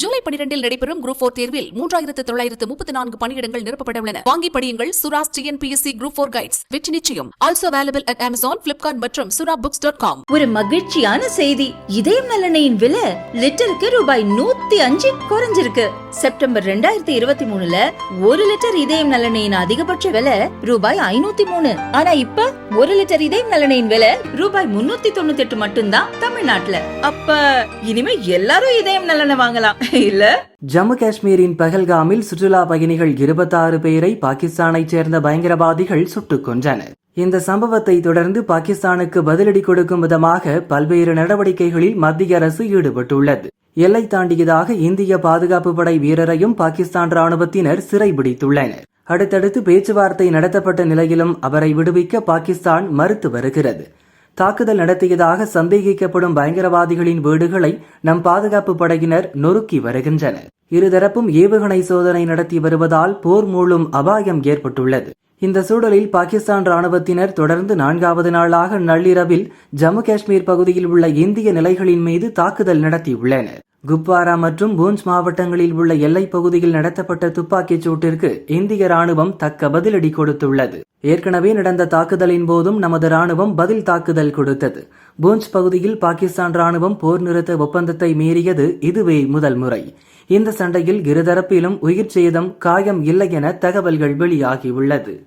ஜூலை பனிரெண்டில் நடைபெறும் group four தேர்வில் மூன்றாயிரத்து தொள்ளாயிரத்து முப்பத்தி நான்கு பணியிடங்கள் நிரப்பப்பட உள்ளன வாங்கி படியுங்கள் Sura's TNPSC group four guides வெற்றி நிச்சயம். Also available at Amazon Flipkart மற்றும் சுரா புக்ஸ் டாட் காம் ஒரு மகிழ்ச்சியான செய்தி. இதயம் நலனையின் விலை லிட்டருக்கு ரூபாய் நூத்தி அஞ்சு குறைஞ்சிருக்கு. செப்டம்பர் ரெண்டாயிரத்தி இருபத்தி மூணுல ஒரு லிட்டர் இதயம் நலனையின் அதிகபட்ச விலை ரூபாய் ஐநூத்தி மூணு. ஆனா இப்ப ஒரு லிட்டர் இதயம் நலனையின் விலை ரூபாய் முன்னூத்தி தொண்ணூத்தி எட்டு மட்டும்தான் தமிழ்நாட்டுல. அப்ப இனிமே எல்லாரும் இதயம் நலனை வாங்கலாம். இல்ல? ஜம்மு காஷ்மீரின் பகல்காமில் சுற்றுலா பயணிகள் இருபத்தாறு பேரை பாகிஸ்தானைச் சேர்ந்த பயங்கரவாதிகள் சுட்டுக் கொன்றனர். இந்த சம்பவத்தை தொடர்ந்து பாகிஸ்தானுக்கு பதிலடி கொடுக்கும் விதமாக பல்வேறு நடவடிக்கைகளில் மத்திய அரசு ஈடுபட்டுள்ளது. எல்லை தாண்டியதாக இந்திய பாதுகாப்பு படை வீரரையும் பாகிஸ்தான் ராணுவத்தினர் சிறைபிடித்துள்ளனர். அடுத்தடுத்து பேச்சுவார்த்தை நடத்தப்பட்ட நிலையிலும் அவரை விடுவிக்க பாகிஸ்தான் மறுத்து வருகிறது. தாக்குதல் நடத்தியதாக சந்தேகிக்கப்படும் பயங்கரவாதிகளின் வீடுகளை நம் பாதுகாப்பு படையினர் நொறுக்கி வருகின்றனர். இருதரப்பும் ஏவுகணை சோதனை நடத்தி வருவதால் போர் மூலம் அபாயம் ஏற்பட்டுள்ளது. இந்த சூழலில் பாகிஸ்தான் ராணுவத்தினர் தொடர்ந்து நான்காவது நாளாக நள்ளிரவில் ஜம்மு காஷ்மீர் பகுதியில் உள்ள இந்திய நிலைகளின் மீது தாக்குதல் நடத்தியுள்ளனர். குப்வாரா மற்றும் பூஞ்ச் மாவட்டங்களில் உள்ள எல்லைப் பகுதியில் நடத்தப்பட்ட துப்பாக்கிச் சூட்டிற்கு இந்திய ராணுவம் தக்க பதிலடி கொடுத்துள்ளது. ஏற்கனவே நடந்த தாக்குதலின் போதும் நமது ராணுவம் பதில் தாக்குதல் கொடுத்தது. பூஞ்ச் பகுதியில் பாகிஸ்தான் ராணுவம் போர் நிறுத்த ஒப்பந்தத்தை மீறியது இதுவே முதல் முறை. இந்த சண்டையில் இருதரப்பிலும் உயிர் சேதம் காயம் இல்லை என தகவல்கள் வெளியாகியுள்ளது.